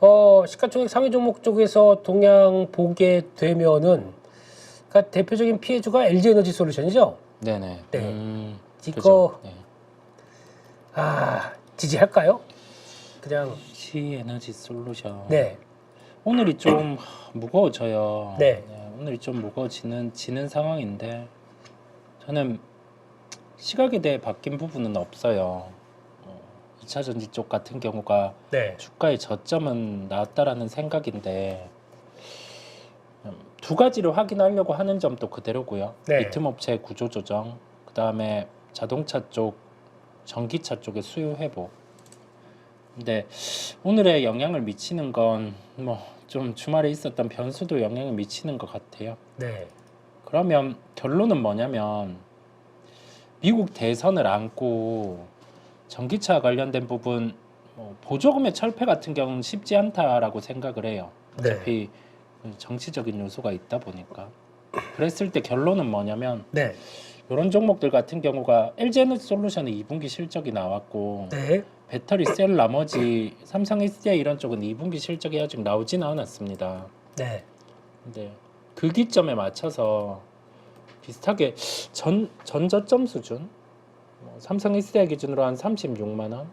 어, 시가총액 상위 종목 쪽에서 동향 보게 되면은 그러니까 대표적인 피해주가 LG에너지 솔루션이죠. 네네. 네. 음, 이거- 그죠. 네. 아, 지지할까요? 그냥 시 에너지 솔루션. 네. 오늘이 좀 무거워져요. 네. 오늘이 좀 무거워지는 지는 상황인데 저는 시각에 대해 바뀐 부분은 없어요. 어, 2차 전지 쪽 같은 경우가 네. 주가의 저점은 나왔다라는 생각인데 음, 두 가지를 확인하려고 하는 점도 그대로고요. 네. 리튬업체 구조 조정, 그 다음에 자동차 쪽, 전기차 쪽의 수요 회복. 근데 오늘의 영향을 미치는 건 뭐 좀 주말에 있었던 변수도 영향을 미치는 것 같아요. 네. 그러면 결론은 뭐냐면 미국 대선을 안고 전기차 관련된 부분 뭐 보조금의 철폐 같은 경우는 쉽지 않다라고 생각을 해요. 네. 어차피 정치적인 요소가 있다 보니까 그랬을 때 결론은 뭐냐면 네. 이런 종목들 같은 경우가 LG에너지 솔루션이 2분기 실적이 나왔고 네. 배터리 셀 나머지 삼성 SDI 이런 쪽은 2분기 실적이 아직 나오지는 않았습니다. 네. 근데 그 기점에 맞춰서 비슷하게 전 전저점 수준 뭐 삼성 SDI 기준으로 한 36만 원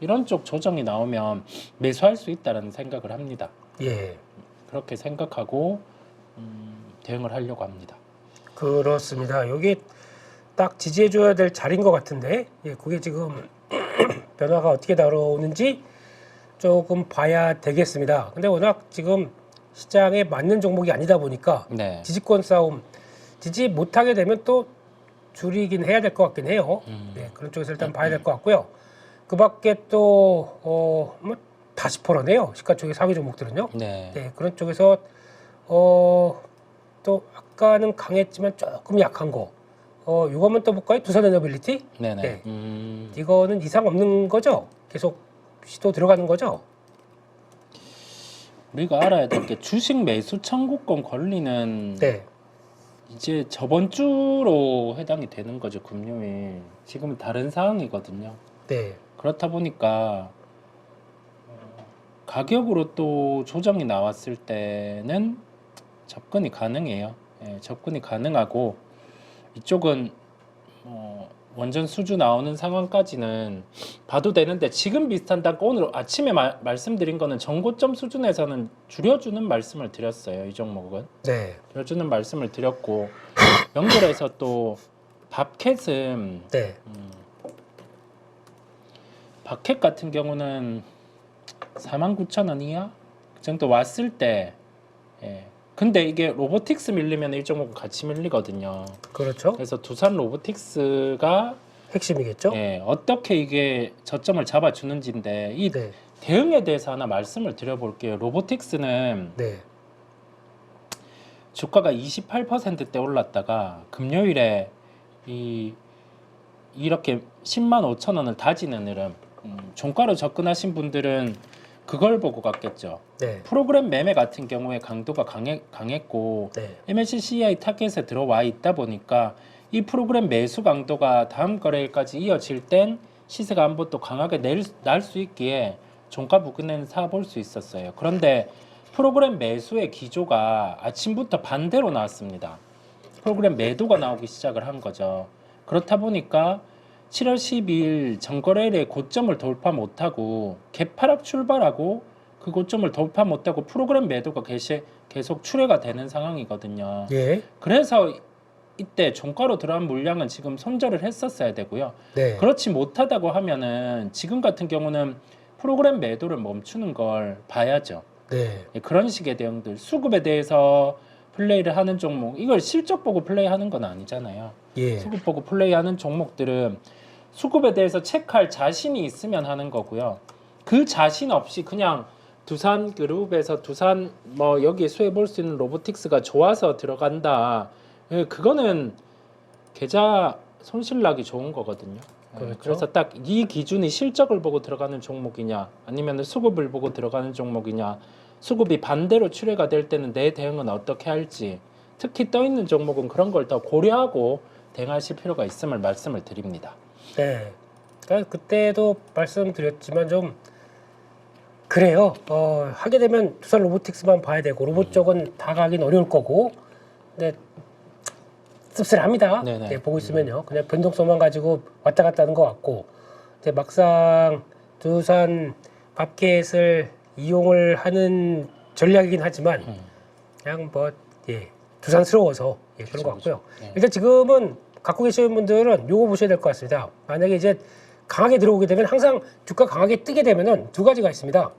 이런 쪽 조정이 나오면 매수할 수 있다는 생각을 합니다. 예. 그렇게 생각하고 음, 대응을 하려고 합니다. 그렇습니다. 여기 딱 지지해줘야 될 자리인 것 같은데, 예, 그게 지금 변화가 어떻게 다가오는지 조금 봐야 되겠습니다. 근데 워낙 지금 시장에 맞는 종목이 아니다 보니까 네. 지지권 싸움, 지지 못하게 되면 또 줄이긴 해야 될 것 같긴 해요. 음. 네, 그런 쪽에서 일단 봐야 될 것 같고요. 그 밖에 또, 어, 뭐, 다시 벌어네요. 시가총액 상위 종목들은요. 네. 네, 그런 쪽에서 어, 또 아까는 강했지만 조금 약한 거. 어, 이거 한번 또 볼까요? 두산 에너빌리티? 네네. 네. 음, 이거는 이상 없는 거죠? 계속 시도 들어가는 거죠? 우리가 알아야 될 게 주식 매수 청구권 권리는 네. 이제 저번 주로 해당이 되는 거죠 금요일. 지금은 다른 상황이거든요. 네. 그렇다 보니까 어, 가격으로 또 조정이 나왔을 때는 접근이 가능해요. 예, 접근이 가능하고 이쪽은 뭐 원전 수주 나오는 상황까지는 봐도 되는데 지금 비슷한 단가 오늘 아침에 마- 말씀드린 거는 정고점 수준에서는 줄여주는 말씀을 드렸어요. 이 종목은 네. 줄여주는 말씀을 드렸고 연결해서 또 밥캣은 네. 음, 바켓 같은 경우는 49,000원 이하 그 정도 왔을 때 예. 근데 이게 로보틱스 밀리면 일종목 같이 밀리거든요. 그렇죠. 그래서 두산 로보틱스가 핵심이겠죠? 예, 어떻게 이게 저점을 잡아주는지인데 이 네. 대응에 대해서 하나 말씀을 드려볼게요. 로보틱스는 네. 주가가 28%대 올랐다가 금요일에 이 이렇게 10만 5천 원을 다지는 흐름 음, 종가로 접근하신 분들은 그걸 보고 갔겠죠. 네. 프로그램 매매 같은 경우에 강도가 강해, 강했고 네. MSCI 타겟에 들어와 있다 보니까 이 프로그램 매수 강도가 다음 거래일까지 이어질 땐 시세가 한번 또 강하게 날 수 있기에 종가 부근에는 사볼 수 있었어요. 그런데 프로그램 매수의 기조가 아침부터 반대로 나왔습니다. 프로그램 매도가 나오기 시작을 한 거죠. 그렇다 보니까 7월 12일 전거래일에 고점을 돌파 못하고 개파락 출발하고 그 고점을 돌파 못하고 프로그램 매도가 계시, 계속 출회가 되는 상황이거든요. 예. 그래서 이때 종가로 들어간 물량은 지금 손절을 했었어야 되고요. 네. 그렇지 못하다고 하면은 지금 같은 경우는 프로그램 매도를 멈추는 걸 봐야죠. 네. 예, 그런 식의 대응들 수급에 대해서 플레이를 하는 종목 이걸 실적 보고 플레이하는 건 아니잖아요. 예. 수급 보고 플레이하는 종목들은 수급에 대해서 체크할 자신이 있으면 하는 거고요. 그 자신 없이 그냥 두산 그룹에서 두산 뭐 여기 수혜 볼 수 있는 로보틱스가 좋아서 들어간다. 예, 그거는 계좌 손실 나기 좋은 거거든요. 예, 그렇죠. 그래서 딱 이 기준이 실적을 보고 들어가는 종목이냐, 아니면 수급을 보고 들어가는 종목이냐, 수급이 반대로 출회가 될 때는 내 대응은 어떻게 할지, 특히 떠 있는 종목은 그런 걸 더 고려하고 대응하실 필요가 있음을 말씀을 드립니다. 네. 그러니까 그때도 말씀드렸지만 좀 그래요. 어, 하게 되면 두산 로보틱스만 봐야 되고 로봇 쪽은 다 가긴 어려울 거고. 근데 씁쓸합니다. 네네. 네, 보고 있으면요. 그냥 변동성만 가지고 왔다 갔다 하는 것 같고. 근데 막상 두산 밥켓을 이용을 하는 전략이긴 하지만 음. 그냥 뭐 예, 두산스러워서 예, 그런 것 그쵸, 같고요. 그쵸. 네. 일단 지금은 갖고 계시는 분들은 요거 보셔야 될 것 같습니다. 만약에 이제 강하게 들어오게 되면 항상 주가 강하게 뜨게 되면은 두 가지가 있습니다.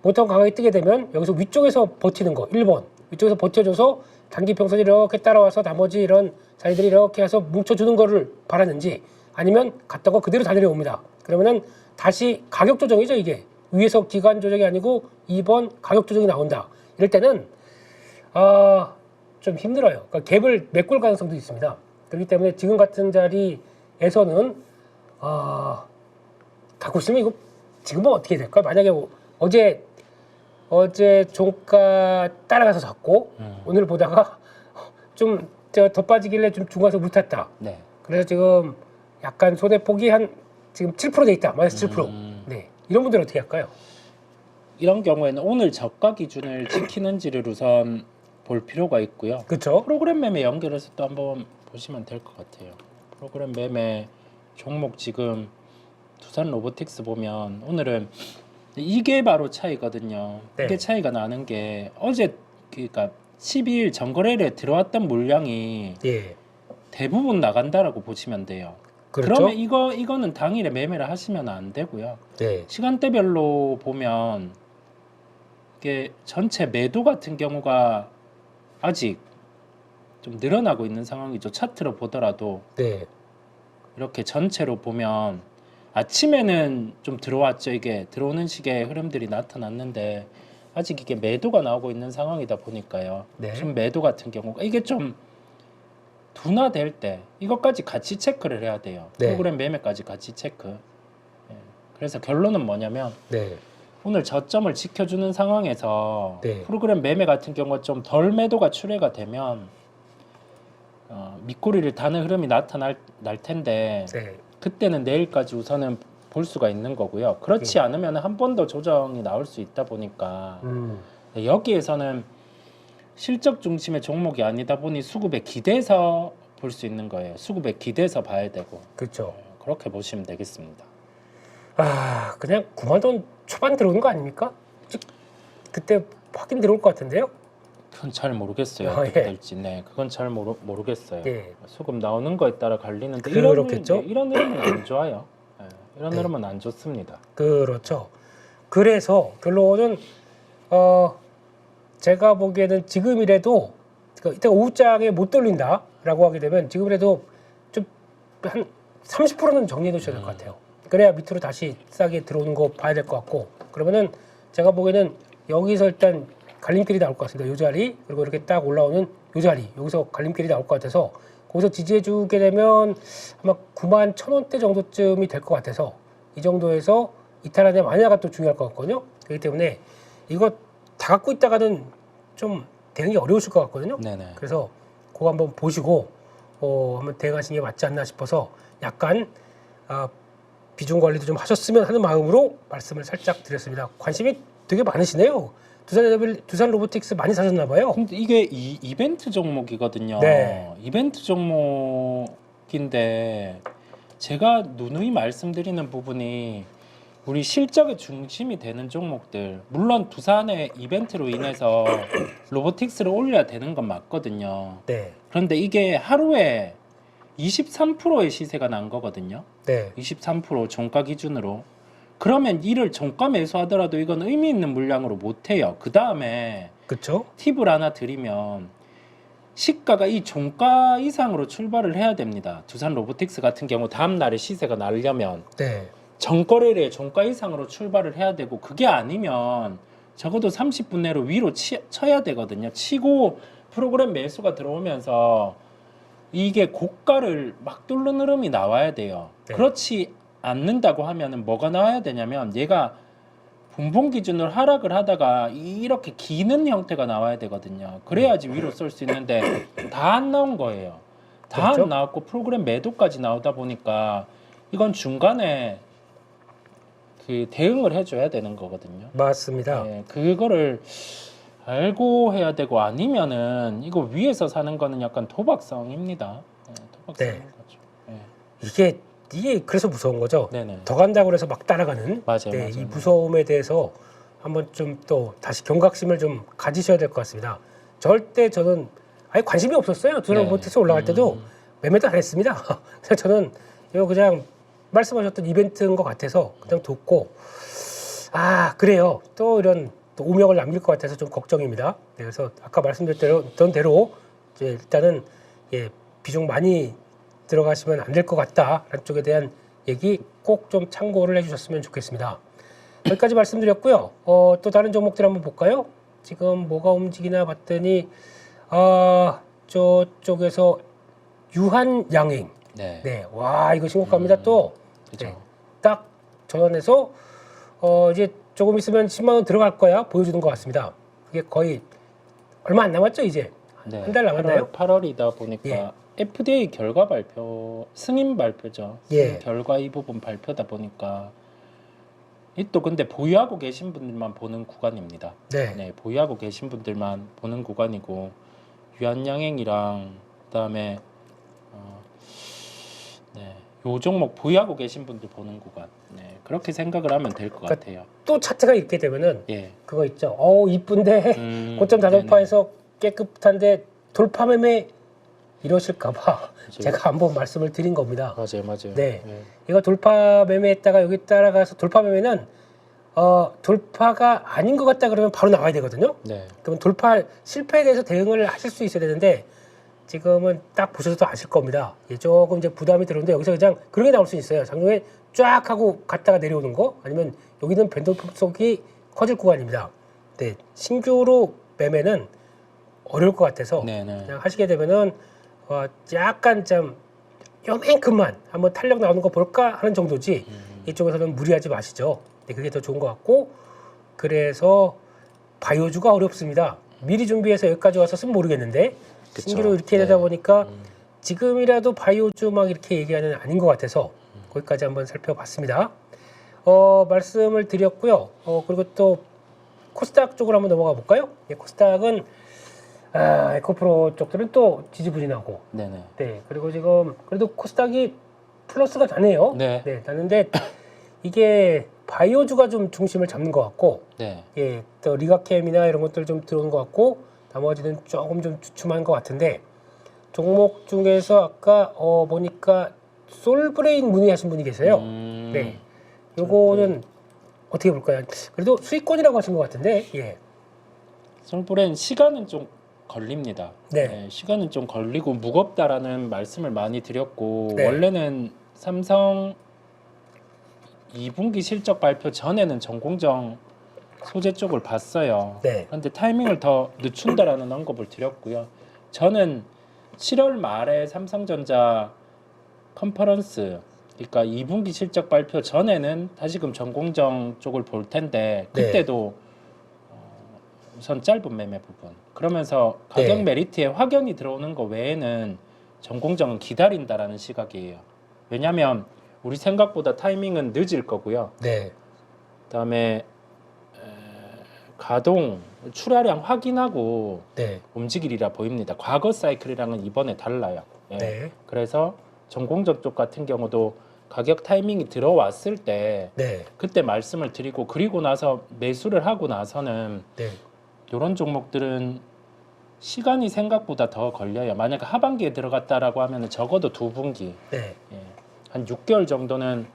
보통 강하게 뜨게 되면 여기서 위쪽에서 버티는 거 1번 위쪽에서 버텨줘서 단기 평선이 이렇게 따라와서 나머지 이런 자리들이 이렇게 해서 뭉쳐주는 거를 바라는지 아니면 갔다가 그대로 다 내려옵니다. 그러면은 다시 가격 조정이죠 이게 위에서 기간 조정이 아니고 2번 가격 조정이 나온다. 이럴 때는 아, 좀 힘들어요. 그러니까 갭을 메꿀 가능성도 있습니다. 그렇기 때문에 지금 같은 자리에서는 아, 갖고 있으면 이거 지금은 어떻게 될까요? 만약에 오- 어제 어제 종가 따라가서 샀고 음. 오늘 보다가 좀더 빠지길래 좀 중간에서 물 탔다. 네. 그래서 지금 약간 손해 폭이 한 지금 7%돼 있다. 마이너스 7%. 음. 네. 이런 분들은 어떻게 할까요? 이런 경우에는 오늘 저가 기준을 지키는지를 우선 볼 필요가 있고요. 그렇죠? 프로그램 매매 연결해서 또 한번 보시면 될 것 같아요. 프로그램 매매 종목 지금 두산 로보틱스 보면 오늘은 이게 바로 차이거든요. 네. 이게 차이가 나는 게 어제 그러니까 12일 전거래일에 들어왔던 물량이 예. 대부분 나간다라고 보시면 돼요. 그렇죠. 그러면 이거 이거는 당일에 매매를 하시면 안 되고요. 네. 시간대별로 보면 이게 전체 매도 같은 경우가 아직 좀 늘어나고 있는 상황이죠. 차트로 보더라도 네. 이렇게 전체로 보면 아침에는 좀 들어왔죠. 이게 들어오는 식의 흐름들이 나타났는데 아직 이게 매도가 나오고 있는 상황이다 보니까요. 네. 좀 매도 같은 경우가 이게 좀 둔화될 때 이것까지 같이 체크를 해야 돼요. 네. 프로그램 매매까지 같이 체크. 예. 그래서 결론은 뭐냐면 네. 오늘 저점을 지켜주는 상황에서 네. 프로그램 매매 같은 경우가 좀 덜 매도가 출회가 되면 어, 밑꼬리를 다는 흐름이 나타날 날 텐데 네. 그때는 내일까지 우선은 볼 수가 있는 거고요. 그렇지 네. 않으면 한 번 더 조정이 나올 수 있다 보니까 음. 네, 여기에서는 실적 중심의 종목이 아니다 보니 수급에 기대서 볼 수 있는 거예요. 수급에 기대서 봐야 되고 그렇죠. 그렇게 보시면 되겠습니다. 아, 그냥 9만 원 초반 들어오는 거 아닙니까? 즉, 그때 확인 들어올 것 같은데요? 그건 잘 모르겠어요. 아, 어떻게 예. 될지. 네, 그건 잘 모르, 모르겠어요. 예. 수급 나오는 거에 따라 갈리는데 그렇겠죠? 이런, 네, 이런 흐름은 안 좋아요. 예, 이런 네. 흐름은 안 좋습니다. 그렇죠. 그래서 결론은 어 제가 보기에는 지금이라도 그러니까 이따 오후장에 못 돌린다라고 하게 되면 지금이라도 좀 한 30%는 정리해 두셔야 될 것 같아요. 그래야 밑으로 다시 싸게 들어오는 거 봐야 될 것 같고 그러면은 제가 보기에는 여기서 일단 갈림길이 나올 것 같습니다. 요 자리 그리고 이렇게 딱 올라오는 요 자리 여기서 갈림길이 나올 것 같아서 거기서 지지해 주게 되면 아마 9만 천 원대 정도쯤이 될 것 같아서 이 정도에서 이탈하냐 마냐가 또 중요할 것 같거든요. 그렇기 때문에 이거 다 갖고 있다가는 좀 대응이 어려우실 것 같거든요. 네네. 그래서 그거 한번 보시고 어, 한번 대응하시는 게 맞지 않나 싶어서 약간 아, 비중 관리도 좀 하셨으면 하는 마음으로 말씀을 살짝 드렸습니다. 관심이 되게 많으시네요. 두산 에너빌, 두산 로보틱스 많이 사셨나 봐요. 근데 이게 이, 이벤트 종목이거든요. 네. 이벤트 종목인데 제가 누누이 말씀드리는 부분이 우리 실적의 중심이 되는 종목들 물론 두산의 이벤트로 인해서 로보틱스를 올려야 되는 건 맞거든요. 네, 그런데 이게 하루에 23%의 시세가 난 거거든요. 네, 23% 종가 기준으로. 그러면 이를 종가 매수하더라도 이건 의미 있는 물량으로 못 해요. 그 다음에 그렇죠. 팁을 하나 드리면 시가가 이 종가 이상으로 출발을 해야 됩니다. 두산 로보틱스 같은 경우 다음 날에 시세가 나려면 네, 전거래일에 종가 이상으로 출발을 해야 되고 그게 아니면 적어도 30분 내로 위로 치, 쳐야 되거든요. 치고 프로그램 매수가 들어오면서 이게 고가를 막 뚫는 흐름이 나와야 돼요. 네. 그렇지 않는다고 하면은 뭐가 나와야 되냐면 얘가 분봉 기준으로 하락을 하다가 이렇게 기는 형태가 나와야 되거든요. 그래야지 위로 쏠 수 있는데 다 안 나온 거예요. 다안 그렇죠. 나왔고 프로그램 매도까지 나오다 보니까 이건 중간에 그 대응을 해줘야 되는 거거든요. 맞습니다. 예, 그거를 알고 해야 되고 아니면은 이거 위에서 사는 거는 약간 도박성입니다. 예, 도박성인 네. 거죠. 예. 이게 이게 그래서 무서운 거죠. 네네. 더 간다고 해서 막 따라가는 맞아요, 네, 맞아요. 이 무서움에 대해서 한번 좀 또 다시 경각심을 좀 가지셔야 될 것 같습니다. 절대 저는 아예 관심이 없었어요. 드럼 네. 못해서 올라갈 때도 음. 매매도 안 했습니다. 그래서 저는 이거 그냥 말씀하셨던 이벤트인 것 같아서 그냥 뒀고 아 그래요. 또 이런 또 오명을 남길 것 같아서 좀 걱정입니다. 네, 그래서 아까 말씀드렸던 대로 이제 일단은 예, 비중 많이 들어가시면 안 될 것 같다라는 쪽에 대한 얘기 꼭 좀 참고를 해주셨으면 좋겠습니다. 여기까지 말씀드렸고요. 어, 또 다른 종목들 한번 볼까요? 지금 뭐가 움직이나 봤더니 아 저쪽에서 유한 양행. 네. 네, 와 이거 신고가입니다 음. 또. 네. 딱 전환해서 어 이제 조금 있으면 10만 원 들어갈 거야 보여주는 것 같습니다. 그게 거의 얼마 안 남았죠 이제 네. 한 달 남았나요? 8월, 8월이다 보니까 예. FDA 결과 발표 승인 발표죠. 예. 결과 이 부분 발표다 보니까 이 또 근데 보유하고 계신 분들만 보는 구간입니다. 네. 네, 보유하고 계신 분들만 보는 구간이고 유한양행이랑 그다음에 어, 네, 요 종목 보유하고 계신 분들 보는 구간. 네, 그렇게 생각을 하면 될 것 그러니까 같아요. 또 차트가 이렇게 되면은 예. 그거 있죠. 어 이쁜데 음, 고점 네네. 자동파에서 깨끗한데 돌파 매매 이러실까봐. 제가 한번 말씀을 드린 겁니다. 맞아요, 맞아요. 네. 예. 이거 돌파 매매했다가 여기 따라가서 돌파 매매는 어 돌파가 아닌 것 같다 그러면 바로 나와야 되거든요. 네. 그러면 돌파 실패에 대해서 대응을 하실 수 있어야 되는데 지금은 딱 보셔도 아실 겁니다. 예, 조금 이제 부담이 들었는데 여기서 그냥 그런 게 나올 수 있어요. 장중에 쫙 하고 갔다가 내려오는 거 아니면 여기는 밴드 폭속이 커질 구간입니다. 네, 신규로 매매는 어려울 것 같아서 네, 네. 그냥 하시게 되면은 어, 약간 좀 요만큼만 한번 탄력 나오는 거 볼까 하는 정도지 음. 이쪽에서는 무리하지 마시죠. 네, 그게 더 좋은 것 같고 그래서 바이오주가 어렵습니다. 미리 준비해서 여기까지 와서 쓰면 모르겠는데 그쵸. 신규로 이렇게 네. 되다 보니까 음. 지금이라도 바이오주 막 이렇게 얘기하는 아닌 것 같아서 거기까지 한번 살펴봤습니다. 어, 말씀을 드렸고요. 어, 그리고 또 코스닥 쪽으로 한번 넘어가 볼까요? 예, 코스닥은 아, 에코프로 쪽들은 또 지지부진하고 네네. 네, 그리고 지금 그래도 코스닥이 플러스가 나네요. 네. 나는데 이게 바이오주가 좀 중심을 잡는 것 같고, 네. 예, 또 리가캠이나 이런 것들 좀 들어오는 것 같고, 나머지는 조금 좀 주춤한 것 같은데 종목 중에서 아까 어 보니까 솔브레인 문의하신 분이 계세요. 음. 네, 요거는 어떻게 볼까요? 그래도 수익권이라고 하신 것 같은데, 예, 솔브랜 시간은 좀 걸립니다. 네. 시간은 좀 걸리고 무겁다라는 말씀을 많이 드렸고 네. 원래는 삼성 2분기 실적 발표 전에는 전공정 소재 쪽을 봤어요. 네, 그런데 타이밍을 더 늦춘다라는 언급을 드렸고요. 저는 7월 말에 삼성전자 컨퍼런스 그러니까 2분기 실적 발표 전에는 다시금 전공정 쪽을 볼 텐데 네. 그때도 어, 우선 짧은 매매 부분 그러면서 가격 네. 메리트에 확연히 들어오는 거 외에는 전공정은 기다린다라는 시각이에요. 왜냐하면 우리 생각보다 타이밍은 늦을 거고요. 네, 그다음에 에, 가동 출하량 확인하고 네, 움직이리라 보입니다. 과거 사이클이랑은 이번에 달라요. 예. 네, 그래서 전공적 쪽 같은 경우도 가격 타이밍이 들어왔을 때 네, 그때 말씀을 드리고 그리고 나서 매수를 하고 나서는 네, 이런 종목들은 시간이 생각보다 더 걸려요. 만약 하반기에 들어갔다라고 하면 적어도 두 분기 네, 예, 한 6개월 정도는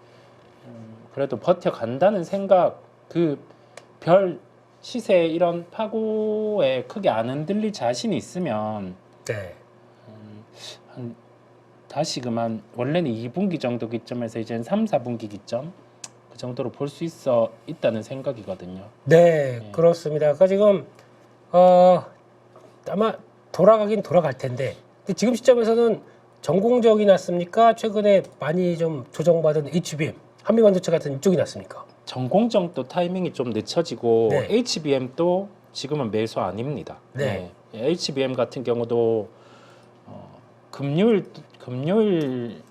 음, 그래도 버텨간다는 생각 그 별 시세 이런 파고에 크게 안 흔들릴 자신이 있으면 네, 음, 한 다시금 한 원래는 2분기 정도 기점에서 이제는 3, 4분기 기점 그 정도로 볼 수 있어 있다는 생각이거든요. 네, 네. 그렇습니다. 그러니까 지금 어 아마 돌아가긴 돌아갈 텐데 지금 시점에서는 전공적이 났습니까? 최근에 많이 좀 조정받은 HBM 한미반도체 같은 이쪽이 났습니까? 전공정도 타이밍이 좀 늦춰지고 네. HBM도 지금은 매수 아닙니다. 네. 네. HBM 같은 경우도 어, 금요일 금요일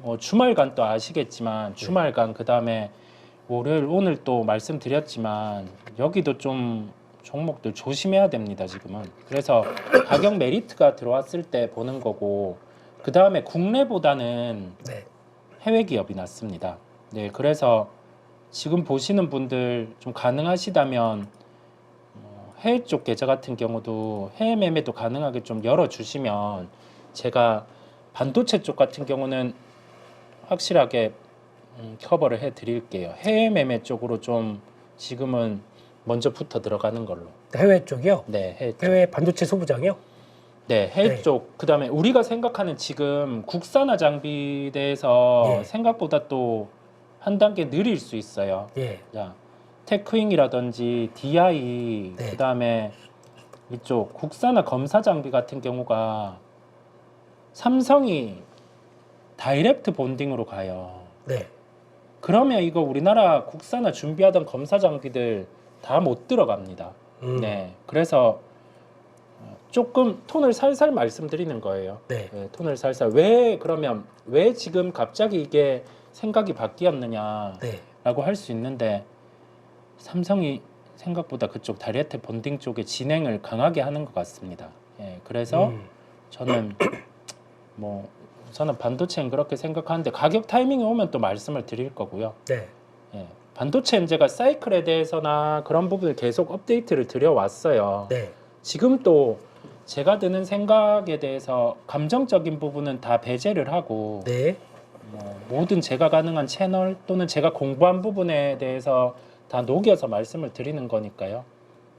뭐 주말간 또 아시겠지만 주말간 그 다음에 월요일 오늘 또 말씀드렸지만 여기도 좀 종목들 조심해야 됩니다 지금은 그래서 가격 메리트가 들어왔을 때 보는 거고 그 다음에 국내보다는 네. 해외 기업이 낫습니다. 네, 그래서 지금 보시는 분들 좀 가능하시다면 어, 해외 쪽 계좌 같은 경우도 해외 매매도 가능하게 좀 열어 주시면 제가 반도체 쪽 같은 경우는 확실하게 음, 커버를 해 드릴게요. 해외 매매 쪽으로 좀 지금은 먼저 붙어 들어가는 걸로. 해외 쪽이요. 네, 해외 쪽. 해외 반도체 소부장이요. 네, 해외 네. 쪽. 그다음에 우리가 생각하는 지금 국산화 장비 대해서 예. 생각보다 또 한 단계 느릴 수 있어요. 예. 자, 테크윙이라든지 DI, 네. 그다음에 이쪽 국산화 검사 장비 같은 경우가 삼성이 다이렉트 본딩으로 가요. 네. 그러면 이거 우리나라 국산화 준비하던 검사 장비들 다 못 들어갑니다. 음. 네, 그래서 어, 조금 톤을 살살 말씀드리는 거예요. 네. 네, 톤을 살살. 왜 그러면 왜 지금 갑자기 이게 생각이 바뀌었느냐라고 네. 할수 있는데 삼성이 생각보다 그쪽 다이렉트 본딩 쪽에 진행을 강하게 하는 것 같습니다. 예, 그래서 음. 저는 뭐 저는 반도체는 그렇게 생각하는데 가격 타이밍이 오면 또 말씀을 드릴 거고요. 네. 예, 반도체 제가 사이클에 대해서나 그런 부분을 계속 업데이트를 드려왔어요. 네. 지금 또 제가 드는 생각에 대해서 감정적인 부분은 다 배제를 하고 네. 뭐 모든 제가 가능한 채널 또는 제가 공부한 부분에 대해서 다 녹여서 말씀을 드리는 거니까요.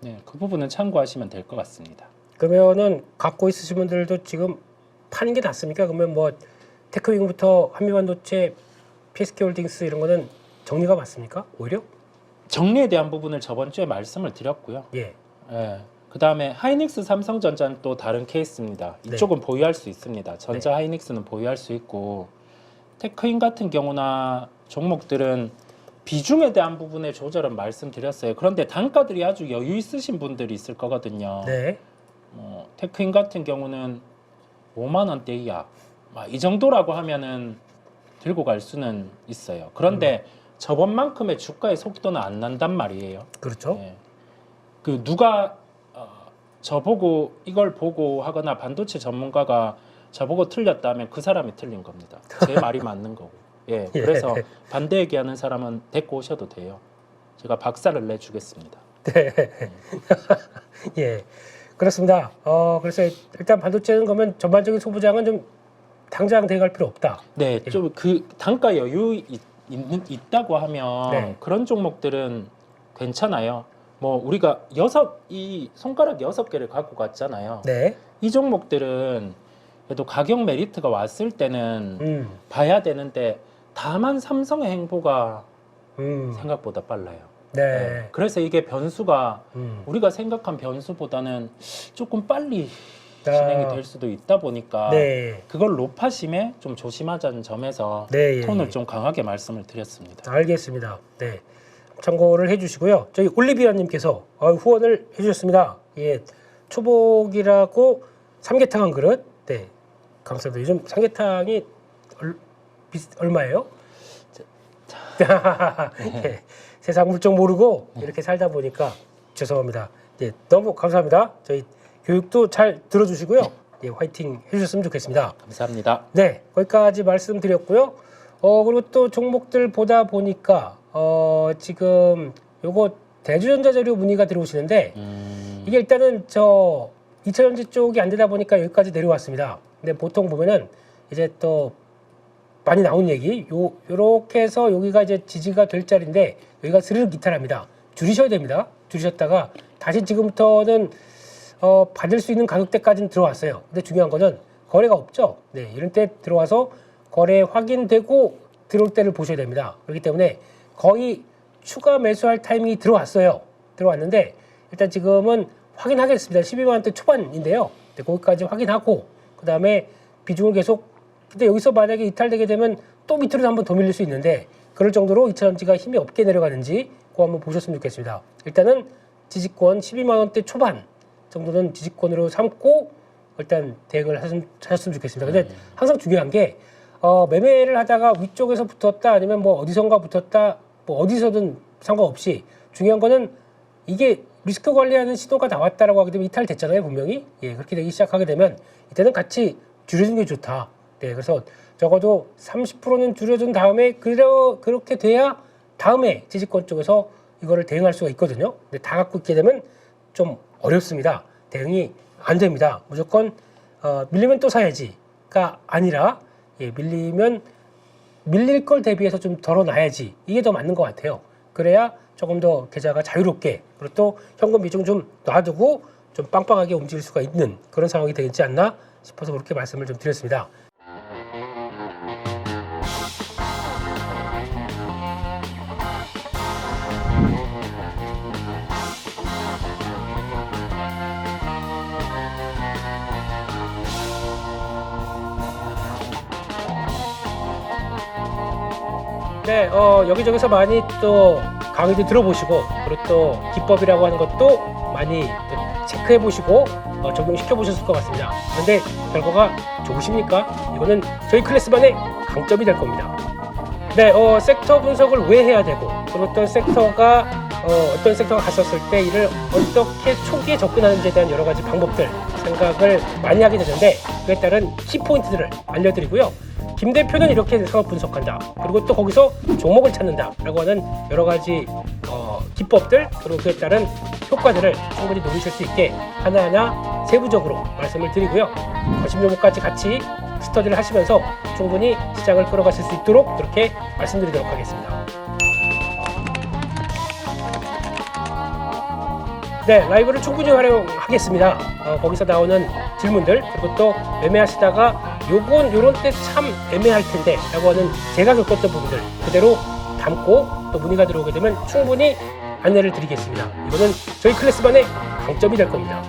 네, 그 부분은 참고하시면 될 것 같습니다. 그러면은 갖고 있으신 분들도 지금 파는 게 낫습니까? 그러면 뭐 테크윙부터 한미반도체, PSK홀딩스 이런 거는 정리가 맞습니까? 오히려? 정리에 대한 부분을 저번 주에 말씀을 드렸고요. 예. 예. 그 다음에 하이닉스 삼성전자는 또 다른 케이스입니다. 네. 이쪽은 보유할 수 있습니다. 전자 하이닉스는 보유할 수 있고 테크인 같은 경우나 종목들은 비중에 대한 부분의 조절은 말씀드렸어요. 그런데 단가들이 아주 여유 있으신 분들이 있을 거거든요. 네. 뭐 테크인 같은 경우는 5만 원대 이하 막 이 정도라고 하면은 들고 갈 수는 있어요. 그런데 음. 저번만큼의 주가의 속도는 안 난단 말이에요. 그렇죠. 예. 그 누가 어, 저보고 이걸 보고 하거나 반도체 전문가가 저보고 틀렸다면 그 사람이 틀린 겁니다. 제 말이 맞는 거고. 예. 예. 그래서 반대 얘기하는 사람은 데리고 오셔도 돼요. 제가 박살을 내주겠습니다. 네. 예. 그렇습니다. 어, 그래서 일단 반도체는 그러면 전반적인 소부장은 좀 당장 대갈 필요 없다. 네, 좀 그 단가 여유 있, 있다고 하면 네. 그런 종목들은 괜찮아요. 뭐 우리가 여섯 이 손가락 여섯 개를 갖고 갔잖아요. 네. 이 종목들은 그래도 가격 메리트가 왔을 때는 음. 봐야 되는데 다만 삼성의 행보가 음. 생각보다 빨라요. 네. 그래서 이게 변수가 음. 우리가 생각한 변수보다는 조금 빨리 아. 진행이 될 수도 있다 보니까 네. 그걸 높아심에 좀 조심하자는 점에서 네. 예, 톤을 예. 좀 강하게 말씀을 드렸습니다. 알겠습니다. 네. 참고를 해주시고요. 저희 올리비아님께서 어, 후원을 해주셨습니다. 예, 초복이라고 삼계탕 한 그릇. 네, 감사합니다. 요즘 삼계탕이 얼, 비슷, 얼마예요? 예, 세상 물정 모르고 이렇게 살다 보니까 죄송합니다. 예, 너무 감사합니다. 저희 교육도 잘 들어주시고요. 예, 화이팅 해주셨으면 좋겠습니다. 감사합니다. 네, 거기까지 말씀드렸고요. 어, 그리고 또 종목들 보다 보니까 어, 지금 요거 대주전자 재료 문의가 들어오시는데 음, 이게 일단은 저 2차전지 쪽이 안 되다 보니까 여기까지 내려왔습니다. 근데 보통 보면은 이제 또 많이 나온 얘기 요 요렇게 해서 여기가 이제 지지가 될 자리인데 여기가 스르륵 이탈합니다. 줄이셔야 됩니다. 줄이셨다가 다시 지금부터는 어, 받을 수 있는 가격대까지는 들어왔어요. 근데 중요한 거는 거래가 없죠. 네, 이런 때 들어와서 거래 확인되고 들어올 때를 보셔야 됩니다. 그렇기 때문에 거의 추가 매수할 타이밍이 들어왔어요. 들어왔는데 일단 지금은 확인하겠습니다. 12만 원대 초반인데요. 네, 거기까지 확인하고 그 다음에 비중을 계속 근데 여기서 만약에 이탈되게 되면 또 밑으로 한번 더 밀릴 수 있는데 그럴 정도로 2차전지가 힘이 없게 내려가는지 그거 한번 보셨으면 좋겠습니다. 일단은 지지권 12만 원대 초반 정도는 지지권으로 삼고 일단 대응을 하셨으면, 하셨으면 좋겠습니다. 근데 항상 중요한 게 어, 매매를 하다가 위쪽에서 붙었다 아니면 뭐 어디선가 붙었다 뭐 어디서든 상관없이 중요한 거는 이게 리스크 관리하는 시도가 나왔다라고 하게 되면 이탈됐잖아요 분명히. 예 그렇게 되기 시작하게 되면 이때는 같이 줄여주는 게 좋다. 네 그래서 적어도 30%는 줄여준 다음에 그러, 그렇게 돼야 다음에 지지권 쪽에서 이거를 대응할 수가 있거든요. 근데 다 갖고 있게 되면 좀 어렵습니다 대응이 안 됩니다 무조건 어, 밀리면 또 사야지가 아니라 예, 밀리면 밀릴 걸 대비해서 좀 덜어놔야지 이게 더 맞는 것 같아요. 그래야 조금 더 계좌가 자유롭게 그리고 또 현금 비중 좀 놔두고 좀 빵빵하게 움직일 수가 있는 그런 상황이 되지 않나 싶어서 그렇게 말씀을 좀 드렸습니다. 네, 어, 여기저기서 많이 또 강의도 들어보시고 그리고 또 기법이라고 하는 것도 많이 또 체크해 보시고 어, 적용시켜 보셨을 것 같습니다. 그런데 결과가 좋으십니까? 이거는 저희 클래스만의 강점이 될 겁니다. 네, 어, 섹터 분석을 왜 해야 되고 그리고 어떤 섹터가 어, 어떤 섹터가 갔었을 때 이를 어떻게 초기에 접근하는지에 대한 여러 가지 방법들 생각을 많이 하게 되는데 그에 따른 키 포인트들을 알려드리고요. 김 대표는 이렇게 상업 분석한다. 그리고 또 거기서 종목을 찾는다 라고 하는 여러 가지 어, 기법들 그리고 그에 따른 효과들을 충분히 노리실 수 있게 하나하나 세부적으로 말씀을 드리고요. 거심 종목까지 같이 스터디를 하시면서 충분히 시장을 끌어가실 수 있도록 그렇게 말씀드리도록 하겠습니다. 네, 라이브를 충분히 활용하겠습니다. 어, 거기서 나오는 질문들 그리고 또 매매하시다가 요건 요런 때 참 애매할 텐데 라고 하는 제가 겪었던 부분들 그대로 담고 또 문의가 들어오게 되면 충분히 안내를 드리겠습니다. 이거는 저희 클래스만의 강점이 될 겁니다.